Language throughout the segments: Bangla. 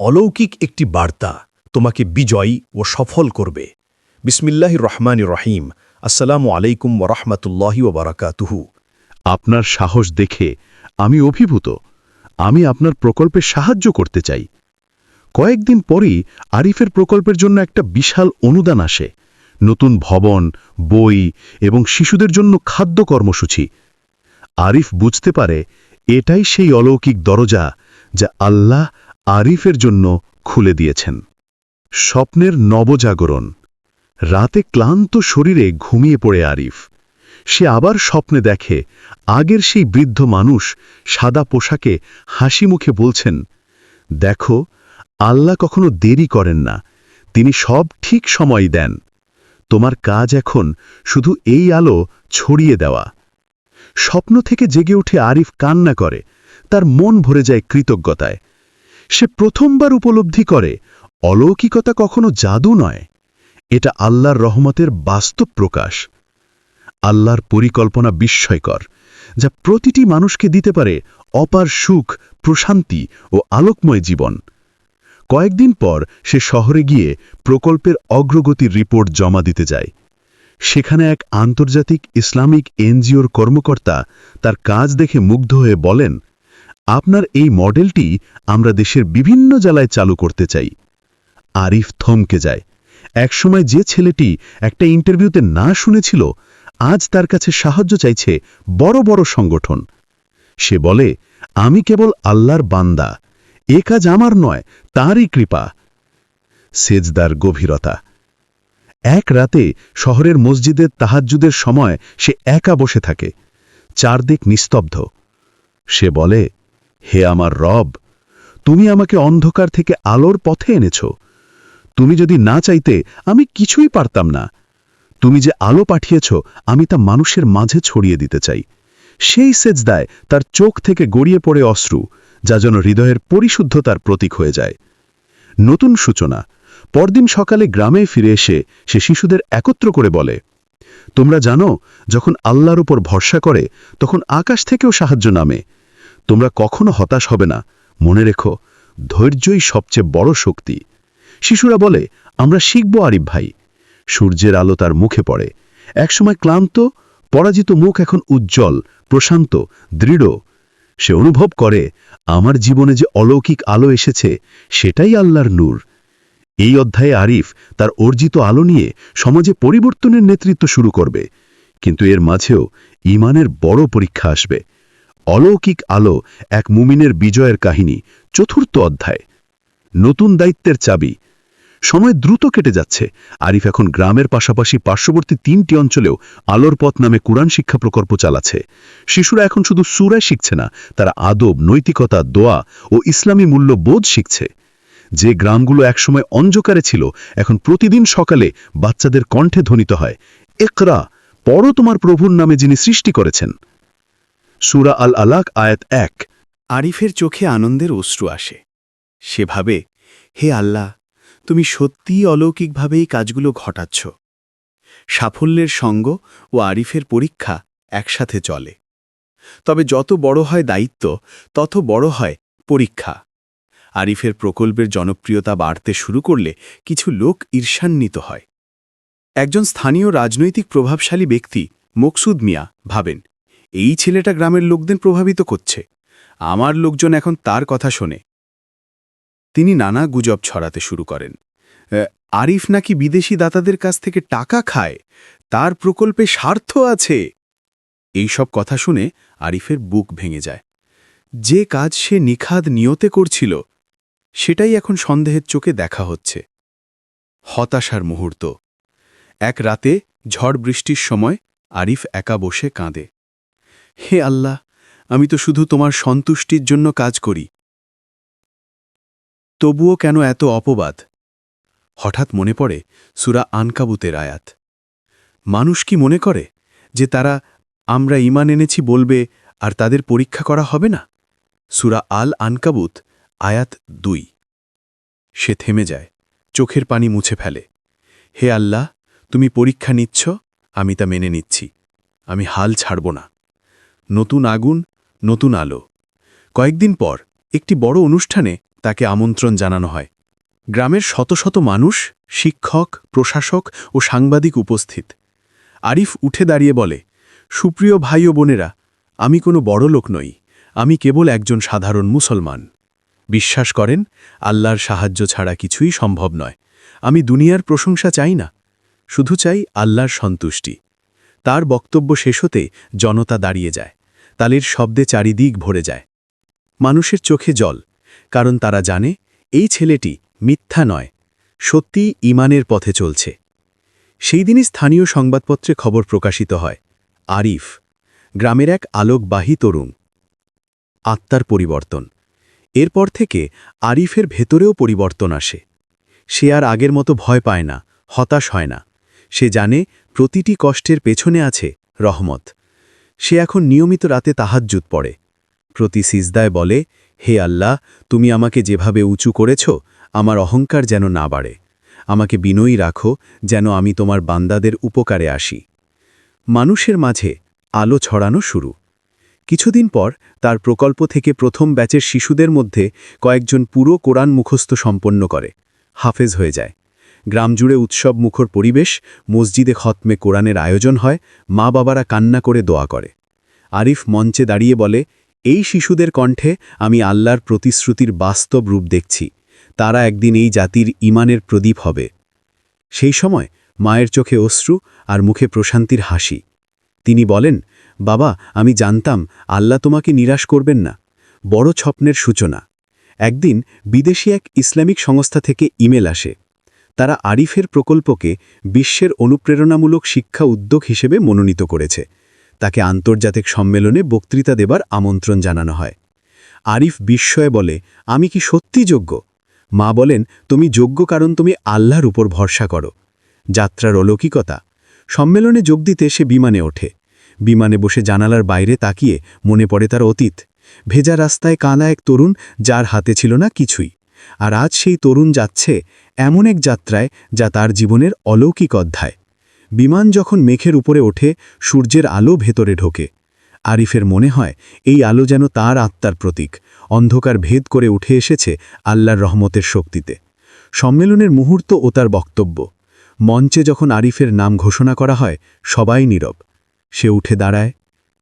অলৌকিক একটি বার্তা তোমাকে বিজয়ী ও সফল করবে। বিসমিল্লাহ রহমান রহিম। আসসালামু আলাইকুম ওরহমতুল্লাহি ওবরাকাতুহু আপনার সাহস দেখে আমি অভিভূত। আমি আপনার প্রকল্পে সাহায্য করতে চাই। কয়েকদিন পরই আরিফের প্রকল্পের জন্য একটা বিশাল অনুদান আসে। নতুন ভবন, বই এবং শিশুদের জন্য খাদ্য কর্মসূচি। আরিফ বুঝতে পারে এটাই সেই অলৌকিক দরজা যা আল্লাহ আরিফের জন্য খুলে দিয়েছেন। স্বপ্নের নবজাগরণ। রাতে ক্লান্ত শরীরে ঘুমিয়ে পড়ে আরিফ। সে আবার স্বপ্নে দেখে, আগের সেই বৃদ্ধ মানুষ সাদা পোশাকে হাসি মুখে বলছেন, দেখো, আল্লাহ কখনো দেরি করেন না। তিনি সব ঠিক সময় দেন। তোমার কাজ এখন শুধু এই আলো ছড়িয়ে দেওয়া। স্বপ্ন থেকে জেগে উঠে আরিফ কান্না করে। তার মন ভরে যায় কৃতজ্ঞতায়। সে প্রথমবার উপলব্ধি করে, অলৌকিকতা কখনো জাদু নয়। এটা আল্লাহর রহমতের বাস্তব প্রকাশ। আল্লাহর পরিকল্পনা বিস্ময়কর, যা প্রতিটি মানুষকে দিতে পারে অপার সুখ, প্রশান্তি ও আলোকময় জীবন। কয়েকদিন পর সে শহরে গিয়ে প্রকল্পের অগ্রগতির রিপোর্ট জমা দিতে যায়। সেখানে এক আন্তর্জাতিক ইসলামিক এনজিওর কর্মকর্তা তার কাজ দেখে মুগ্ধ হয়ে বলেন আপনার এই মডেলটি আমরা দেশের বিভিন্ন জেলায় চালু করতে চাই। আরিফ থমকে যায়। একসময় যে ছেলেটি একটা ইন্টারভিউতে না শুনেছিল, আজ তার কাছে সাহায্য চাইছে বড় বড় সংগঠন। সে বলে, আমি কেবল আল্লাহর বান্দা। এ কাজ আমার নয়, তাঁরই কৃপা। সেজদার গভীরতা। এক রাতে শহরের মসজিদের তাহাজ্জুদের সময় সে একা বসে থাকে। চারদিক নিস্তব্ধ। সে বলে হে আমার রব, তুমি আমাকে অন্ধকার থেকে আলোর পথে এনেছ। তুমি যদি না চাইতে, আমি কিছুই পারতাম না। তুমি যে আলো পাঠিয়েছ, আমি তা মানুষের মাঝে ছড়িয়ে দিতে চাই। সেই সেজদায় তার চোখ থেকে গড়িয়ে পড়ে অশ্রু, যা যেন হৃদয়ের পরিশুদ্ধতার প্রতীক হয়ে যায়। নতুন সূচনা, পরদিন সকালে গ্রামে ফিরে এসে সে শিশুদের একত্র করে বলে, তোমরা জানো, যখন আল্লাহর উপর ভরসা করে, তখন আকাশ থেকেও সাহায্য নামে। তোমরা কখনো হতাশ হবে না। মনে রেখো, ধৈর্যই সবচেয়ে বড় শক্তি। শিশুরা বলে, আমরা শিখব আরিফ ভাই। সূর্যের আলো তার মুখে পড়ে। একসময় ক্লান্ত, পরাজিত মুখ এখন উজ্জ্বল, প্রশান্ত, দৃঢ়। সে অনুভব করে, আমার জীবনে যে অলৌকিক আলো এসেছে, সেটাই আল্লাহর নূর। এই অধ্যায়ে আরিফ তার অর্জিত আলো নিয়ে সমাজে পরিবর্তনের নেতৃত্ব শুরু করবে। কিন্তু এর মাঝেও ইমানের বড় পরীক্ষা আসবে। অলৌকিক আলো এক মুমিনের বিজয়ের কাহিনী, চতুর্থ অধ্যায়। নতুন দায়িত্বের চাবি। সময় দ্রুত কেটে যাচ্ছে। আরিফ এখন গ্রামের পাশাপাশি পার্শ্ববর্তী তিনটি অঞ্চলেও আলোর পথ নামে কোরআন শিক্ষা প্রকল্প চালাচ্ছে। শিশুরা এখন শুধু সুরায় শিখছে না, তারা আদব, নৈতিকতা, দোয়া ও ইসলামী মূল্য বোধ শিখছে। যে গ্রামগুলো একসময় অন্ধকারে ছিল, এখন প্রতিদিন সকালে বাচ্চাদের কণ্ঠে ধ্বনিত হয় একরা পড়ো তোমার প্রভুর নামে যিনি সৃষ্টি করেছেন। সুরা আল আলাক আয়াত এক। আরিফের চোখে আনন্দের অশ্রু আসে। সে ভাবে, হে আল্লাহ, তুমি সত্যিই অলৌকিকভাবে এই কাজগুলো ঘটাচ্ছ। সাফল্যের সঙ্গ ও আরিফের পরীক্ষা একসাথে চলে। তবে যত বড় হয় দায়িত্ব, তত বড় হয় পরীক্ষা। আরিফের প্রকল্পের জনপ্রিয়তা বাড়তে শুরু করলে কিছু লোক ঈর্ষান্বিত হয়। একজন স্থানীয় রাজনৈতিক প্রভাবশালী ব্যক্তি, মকসুদ মিয়া, ভাবেন এই ছেলেটা গ্রামের লোকদের প্রভাবিত করছে। আমার লোকজন এখন তার কথা শোনে। তিনি নানা গুজব ছড়াতে শুরু করেন। আরিফ নাকি বিদেশি দাতাদের কাছ থেকে টাকা খায়? তার প্রকল্পে স্বার্থ আছে। এই সব কথা শুনে আরিফের বুক ভেঙে যায়। যে কাজ সে নিখাদ নিয়তে করছিল, সেটাই এখন সন্দেহের চোখে দেখা হচ্ছে। হতাশার মুহূর্ত। এক রাতে ঝড় বৃষ্টির সময় আরিফ একা বসে কাঁদে। হে আল্লাহ, আমি তো শুধু তোমার সন্তুষ্টির জন্য কাজ করি। তবুও কেন এত অপবাদ? হঠাৎ মনে পড়ে সুরা আনকাবুতের আয়াত। মানুষ কি মনে করে যে তারা, আমরা ইমান এনেছি বলবে, আর তাদের পরীক্ষা করা হবে না? সুরা আল আনকাবুত, আয়াত দুই। সে থেমে যায়, চোখের পানি মুছে ফেলে। হে আল্লাহ, তুমি পরীক্ষা নিচ্ছ, আমি তা মেনে নিচ্ছি। আমি হাল ছাড়ব না। নতুন আগুন, নতুন আলো। কয়েকদিন পর একটি বড় অনুষ্ঠানে তাকে আমন্ত্রণ জানানো হয়। গ্রামের শত শত মানুষ, শিক্ষক, প্রশাসক ও সাংবাদিক উপস্থিত। আরিফ উঠে দাঁড়িয়ে বলে, সুপ্রিয় ভাই ও বোনেরা, আমি কোনো বড় লোক নই। আমি কেবল একজন সাধারণ মুসলমান। বিশ্বাস করেন, আল্লাহর সাহায্য ছাড়া কিছুই সম্ভব নয়। আমি দুনিয়ার প্রশংসা চাই না। শুধু চাই আল্লাহর সন্তুষ্টি। তার বক্তব্য শেষ হতে জনতা দাঁড়িয়ে যায়। তালের শব্দে চারিদিক ভরে যায়। মানুষের চোখে জল, কারণ তারা জানে, এই ছেলেটি মিথ্যা নয়, সত্যি ইমানের পথে চলছে। সেই দিনই স্থানীয় সংবাদপত্রে খবর প্রকাশিত হয়, আরিফ, গ্রামের এক আলোকবাহী তরুণ। আত্মার পরিবর্তন। এরপর থেকে আরিফের ভেতরেও পরিবর্তন আসে। সে আর আগের মতো ভয় পায় না, হতাশ হয় না। সে জানে প্রতিটি কষ্টের পেছনে আছে রহমত। সে এখন নিয়মিত রাতে তাহাজ্জুদ পড়ে। প্রতি সিজদায় বলে, হে আল্লাহ, তুমি আমাকে যেভাবে উঁচু করেছ, আমার অহংকার যেন না বাড়ে। আমাকে বিনয়ী রাখো, যেন আমি তোমার বান্দাদের উপকারে আসি। মানুষের মাঝে আলো ছড়ানো শুরু। কিছুদিন পর তার প্রকল্প থেকে প্রথম ব্যাচের শিশুদের মধ্যে কয়েকজন পুরো কোরআন মুখস্থ সম্পন্ন করে। হাফেজ হয়ে যায়। গ্রাম জুড়ে উৎসব মুখর পরিবেশ, মসজিদে খতমে কোরআনের আয়োজন হয় মা বাবারা কান্না করে দোয়া করে। আরিফ মঞ্চে দাঁড়িয়ে বলে, এই শিশুদের কণ্ঠে আমি আল্লাহর প্রতিশ্রুতির বাস্তব রূপ দেখছি। তারা একদিন এই জাতির ইমানের প্রদীপ হবে। সেই সময় মায়ের চোখে অশ্রু আর মুখে প্রশান্তির হাসি। তিনি বলেন, বাবা, আমি জানতাম আল্লাহ তোমাকে নিরাশ করবেন না। বড় স্বপ্নের সূচনা। একদিন বিদেশি এক ইসলামিক সংস্থা থেকে ইমেল আসে। তারা আরিফের প্রকল্পকে বিশ্বের অনুপ্রেরণামূলক শিক্ষা উদ্যোগ হিসেবে মনোনীত করেছে। তাকে আন্তর্জাতিক সম্মেলনে বক্তৃতা দেবার আমন্ত্রণ জানানো হয়। আরিফ বিস্ময়ে বলে, আমি কি সত্যি যোগ্য? মা বলেন, তুমি যোগ্য কারণ তুমি আল্লাহর উপর ভরসা করো। যাত্রার অলৌকিকতা। সম্মেলনে যোগ দিতে সে বিমানে ওঠে। বিমানে বসে জানালার বাইরে তাকিয়ে মনে পড়ে তার অতীত। ভেজা রাস্তায় কাঁদা এক তরুণ যার হাতে ছিল না কিছুই। আর আজ সেই তরুণ যাচ্ছে এমন এক যাত্রায় যা তার জীবনের অলৌকিক অধ্যায়। বিমান যখন মেঘের উপরে ওঠে, সূর্যের আলো ভেতরে ঢোকে। আরিফের মনে হয়, এই আলো যেন তার আত্মার প্রতীক। অন্ধকার ভেদ করে উঠে এসেছে আল্লাহর রহমতের শক্তিতে। সম্মেলনের মুহূর্ত ও তার বক্তব্য। মঞ্চে যখন আরিফের নাম ঘোষণা করা হয়, সবাই নীরব। সে উঠে দাঁড়ায়,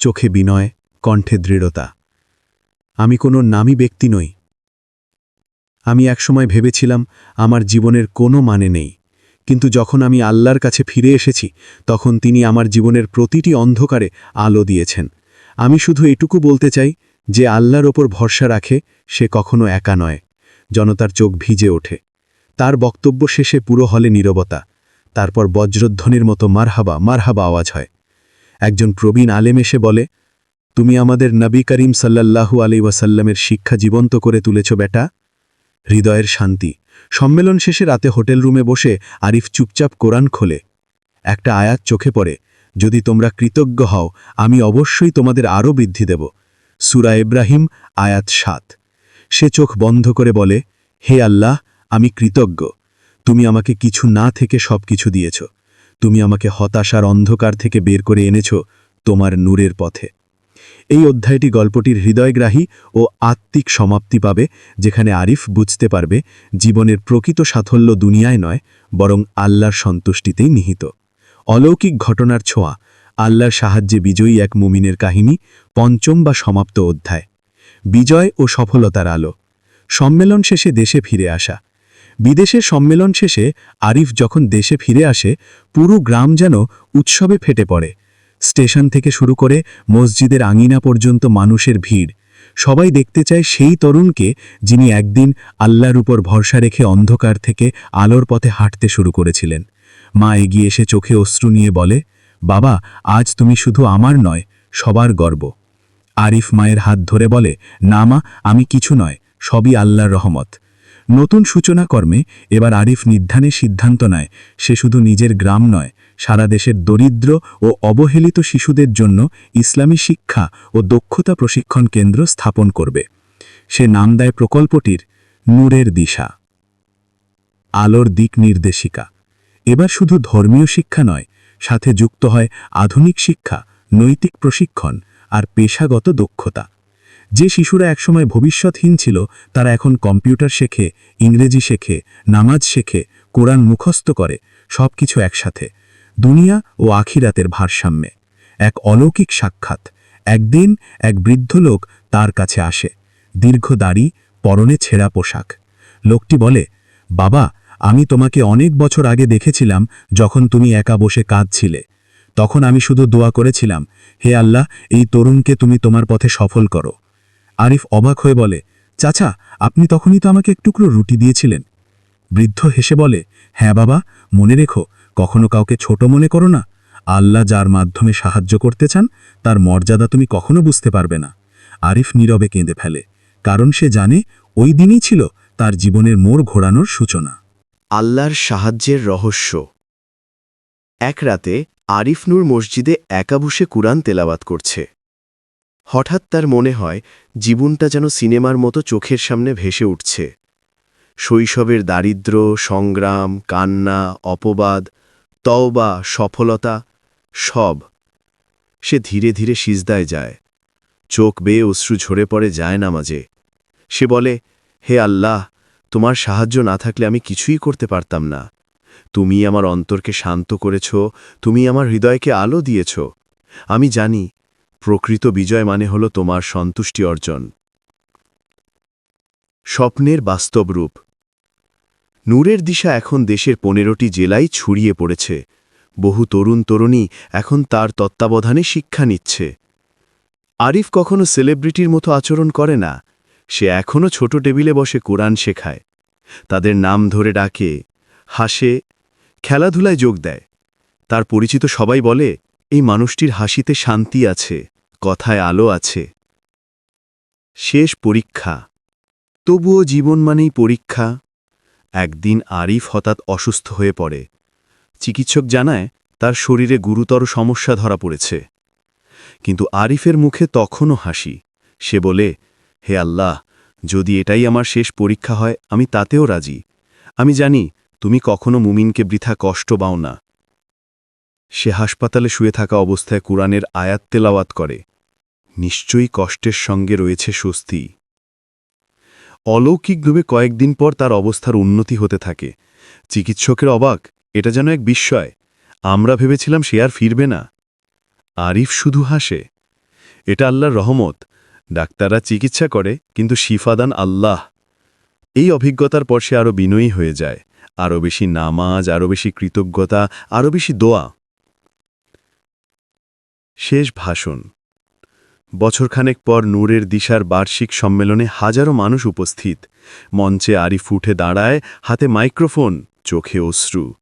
চোখে বিনয়, কণ্ঠে দৃঢ়তা। আমি কোনো নামী ব্যক্তি নই আমি একসময় ভেবেছিলাম, আমার জীবনের কোনো মানে নেই। কিন্তু যখন আমি আল্লাহর কাছে ফিরে এসেছি, তখন তিনি আমার জীবনের প্রতিটি অন্ধকারে আলো দিয়েছেন। আমি শুধু এটুকু বলতে চাই যে আল্লাহর ওপর ভরসা রাখে, সে কখনো একা নয়। জনতার চোখ ভিজে ওঠে। তার বক্তব্য শেষে পুরো হলে নীরবতা। তারপর বজ্রধ্বনির মতো মারহাবা মারহাবা আওয়াজ হয়। একজন প্রবীণ আলেম এসে বলে, তুমি আমাদের নবী করিম সাল্লাল্লাহু আলি ওয়াসাল্লামের শিক্ষা জীবন্ত করে তুলেছ বেটা। হৃদয়ের শান্তি। সম্মেলন শেষে রাতে হোটেল রুমে বসে আরিফ চুপচাপ কোরআন খোলে। একটা আয়াত চোখে পড়ে, যদি তোমরা কৃতজ্ঞ হও, আমি অবশ্যই তোমাদের আরও বৃদ্ধি দেব। সুরা ইব্রাহিম, আয়াত সাত। সে চোখ বন্ধ করে বলে, হে আল্লাহ, আমি কৃতজ্ঞ। তুমি আমাকে কিছু না থেকে সব কিছু দিয়েছ। তুমি আমাকে হতাশার অন্ধকার থেকে বের করে এনেছ তোমার নূরের পথে। এই অধ্যায়টি গল্পটির হৃদয়গ্রাহী ও আত্মিক সমাপ্তি পাবে, যেখানে আরিফ বুঝতে পারবে জীবনের প্রকৃত সাফল্য দুনিয়ায় নয়, বরং আল্লাহর সন্তুষ্টিতেই নিহিত। অলৌকিক ঘটনার ছোঁয়া, আল্লাহর সাহায্যে বিজয়ী এক মুমিনের কাহিনী, পঞ্চম বা সমাপ্ত অধ্যায়। বিজয় ও সফলতার আলো। সম্মেলন শেষে দেশে ফিরে আসা। বিদেশের সম্মেলন শেষে আরিফ যখন দেশে ফিরে আসে, পুরো গ্রাম যেন উৎসবে ফেটে পড়ে। স্টেশন থেকে শুরু করে মসজিদের আঙিনা পর্যন্ত মানুষের ভিড়। সবাই দেখতে চায় সেই তরুণকে যিনি একদিন আল্লাহর উপর ভরসা রেখে অন্ধকার থেকে আলোর পথে হাঁটতে শুরু করেছিলেন। মা এগিয়ে এসে চোখে অশ্রু নিয়ে বলে, বাবা, আজ তুমি শুধু আমার নয়, সবার গর্ব। আরিফ মায়ের হাত ধরে বলে, না মা, আমি কিছু নয়, সবই আল্লাহর রহমত। নতুন সূচনা কর্মে এবার আরিফ নির্ধানে সিদ্ধান্ত নেয়, সে শুধু নিজের গ্রাম নয় সারা দেশের দরিদ্র ও অবহেলিত শিশুদের জন্য ইসলামী শিক্ষা ও দক্ষতা প্রশিক্ষণ কেন্দ্র স্থাপন করবে। সে নাম দেয় প্রকল্পটির নূরের দিশা। আলোর দিক নির্দেশিকা। এবার শুধু ধর্মীয় শিক্ষা নয়, সাথে যুক্ত হয় আধুনিক শিক্ষা, নৈতিক প্রশিক্ষণ আর পেশাগত দক্ষতা। যে শিশুরা একসময় ভবিষ্যৎহীন ছিল, তারা এখন কম্পিউটার শেখে, ইংরেজি শেখে, নামাজ শেখে, কোরআন মুখস্থ করে সব কিছু একসাথে। দুনিয়া ও আখিরাতের ভারসাম্যে। এক অলৌকিক সাক্ষাৎ। একদিন এক বৃদ্ধ লোক তার কাছে আসে। দীর্ঘ দাড়ি, পরনে ছেঁড়া পোশাক। লোকটি বলে, বাবা, আমি তোমাকে অনেক বছর আগে দেখেছিলাম যখন তুমি একা বসে কাঁদছিলে। তখন আমি শুধু দোয়া করেছিলাম, হে আল্লাহ, এই তরুণকে তুমি তোমার পথে সফল করো। আরিফ অবাক হয়ে বলে, চাচা, আপনি তখনই তো আমাকে এক টুকরো রুটি দিয়েছিলেন। বৃদ্ধ হেসে বলে হ্যাঁ বাবা, মনে রেখো কখনো কাউকে ছোট মনে করো না। আল্লাহ যার মাধ্যমে সাহায্য করতে চান, তার মর্যাদা তুমি কখনো বুঝতে পারবে না। আরিফ নীরবে কেঁদে ফেলে, কারণ সে জানে ওই দিনই ছিল তার জীবনের মোড় ঘোরানোর সূচনা। আল্লাহর সাহায্যের রহস্য। এক রাতে আরিফ নূর মসজিদে একা বসে কুরআন তেলাওয়াত করছে। হঠাৎ তার মনে হয়, জীবনটা যেন সিনেমার মতো চোখের সামনে ভেসে উঠছে। শৈশবের দারিদ্র সংগ্রাম, কান্না, অপবাদ তওবা, সফলতা, সব। সে ধীরে ধীরে সিজদায় যায়। চোখ বেয়ে অশ্রু ঝরে পড়ে যায় নামাজে। সে বলে, হে আল্লাহ, তোমার সাহায্য না থাকলে আমি কিছুই করতে পারতাম না। তুমি আমার অন্তরকে শান্ত করেছ, তুমি আমার হৃদয়কে আলো দিয়েছ। আমি জানি, প্রকৃত বিজয় মানে হল তোমার সন্তুষ্টি অর্জন। স্বপ্নের বাস্তব রূপ। নূরের দিশা এখন দেশের পনেরোটি জেলায় ছড়িয়ে পড়েছে। বহু তরুণ তরুণী এখন তার তত্ত্বাবধানে শিক্ষা নিচ্ছে। আরিফ কখনো সেলিব্রিটির মতো আচরণ করে না। সে এখনও ছোট টেবিলে বসে কোরআন শেখায়। তাদের নাম ধরে ডাকে, হাসে, খেলাধুলায় যোগ দেয়। তার পরিচিত সবাই বলে, এই মানুষটির হাসিতে শান্তি আছে, কথায় আলো আছে। শেষ পরীক্ষা। তবুও জীবন মানেই পরীক্ষা। একদিন আরিফ হঠাৎ অসুস্থ হয়ে পড়ে। চিকিৎসক জানায়, তার শরীরে গুরুতর সমস্যা ধরা পড়েছে। কিন্তু আরিফের মুখে তখনও হাসি। সে বলে, হে আল্লাহ, যদি এটাই আমার শেষ পরীক্ষা হয়, আমি তাতেও রাজি। আমি জানি, তুমি কখনো মুমিনকে বৃথা কষ্ট পাও না সে হাসপাতালে শুয়ে থাকা অবস্থায় কুরআনের আয়াত তেলাওয়াত করে। নিশ্চয়ই কষ্টের সঙ্গে রয়েছে স্বস্তি। অলৌকিকভাবে কয়েকদিন পর তার অবস্থার উন্নতি হতে থাকে। চিকিৎসকের অবাক, এটা যেন এক বিস্ময়। আমরা ভেবেছিলাম সে আর ফিরবে না। আরিফ শুধু হাসে। এটা আল্লাহর রহমত। ডাক্তাররা চিকিৎসা করে, কিন্তু শিফাদান আল্লাহ। এই অভিজ্ঞতার পর সে আরও বিনয়ী হয়ে যায়। আরও বেশি নামাজ আরও বেশি কৃতজ্ঞতা আরও বেশি দোয়া। শেষ ভাষণ। বছরখানেক পর নূরের দিশার বার্ষিক সম্মেলনে হাজারো মানুষ উপস্থিত। মঞ্চে আরিফ উঠে দাঁড়ায়, হাতে মাইক্রোফোন, চোখে অশ্রু।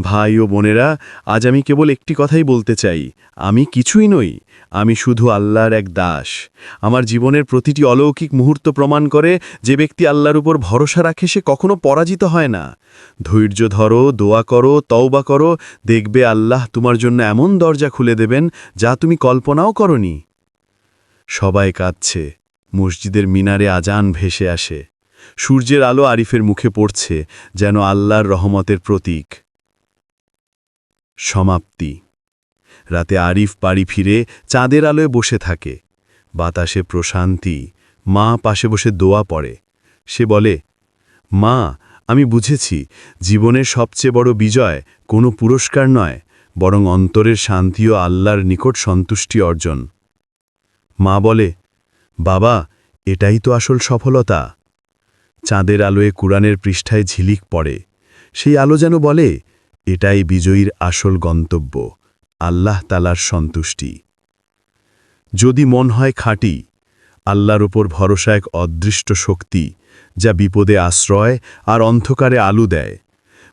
ভাই ও বোনেরা, আজ আমি কেবল একটি কথাই বলতে চাই। আমি কিছুই নই, আমি শুধু আল্লাহর এক দাস। আমার জীবনের প্রতিটি অলৌকিক মুহূর্ত প্রমাণ করে যে ব্যক্তি আল্লাহর উপর ভরসা রাখে সে কখনো পরাজিত হয় না। ধৈর্য ধরো, দোয়া করো, তওবা করো, দেখবে আল্লাহ তোমার জন্য এমন দরজা খুলে দেবেন যা তুমি কল্পনাও করনি। সবাই কাঁদছে। মসজিদের মিনারে আজান ভেসে আসে। সূর্যের আলো আরিফের মুখে পড়ছে, যেন আল্লাহর রহমতের প্রতীক। সমাপ্তি। রাতে আরিফ বাড়ি ফিরে চাঁদের আলোয় বসে থাকে। বাতাসে প্রশান্তি। মা পাশে বসে দোয়া পড়ে। সে বলে, মা, আমি বুঝেছি, জীবনের সবচেয়ে বড় বিজয় কোনো পুরস্কার নয়, বরং অন্তরের শান্তি ও আল্লাহর নিকট সন্তুষ্টি অর্জন। মা বলে, বাবা, এটাই তো আসল সফলতা। চাঁদের আলোয় কুরআনের পৃষ্ঠায় ঝিলিক পড়ে। সেই আলো যেন বলে, এটাই বিজয়ীর আসল গন্তব্য। আল্লাহ তালার সন্তুষ্টি। যদি মন হয় খাঁটি, আল্লাহর উপর ভরসা এক অদৃষ্ট শক্তি, যা বিপদে আশ্রয় আর অন্ধকারে আলু দেয়।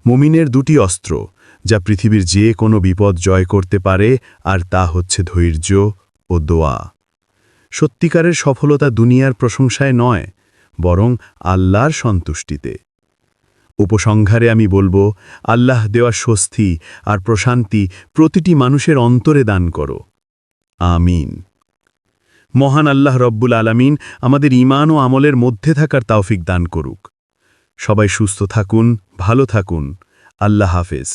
মুমিনের দুটি অস্ত্র, যা পৃথিবীর যে কোনো বিপদ জয় করতে পারে, আর তা হচ্ছে ধৈর্য ও দোয়া। সত্যিকারের সফলতা দুনিয়ার প্রশংসায় নয়, বরং আল্লাহর সন্তুষ্টিতে। উপসংহারে আমি বলব, আল্লাহ দেওয়া স্বস্তি আর প্রশান্তি প্রতিটি মানুষের অন্তরে দান করো। আমিন। মহান আল্লাহ রব্বুল আলামিন আমাদের ইমান ও আমলের মধ্যে থাকার তাওফিক দান করুক। সবাই সুস্থ থাকুন, ভালো থাকুন। আল্লাহ হাফেজ।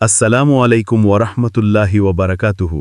আসসালামু আলাইকুম ওরহমতুল্লাহি ওবরাকাতুহু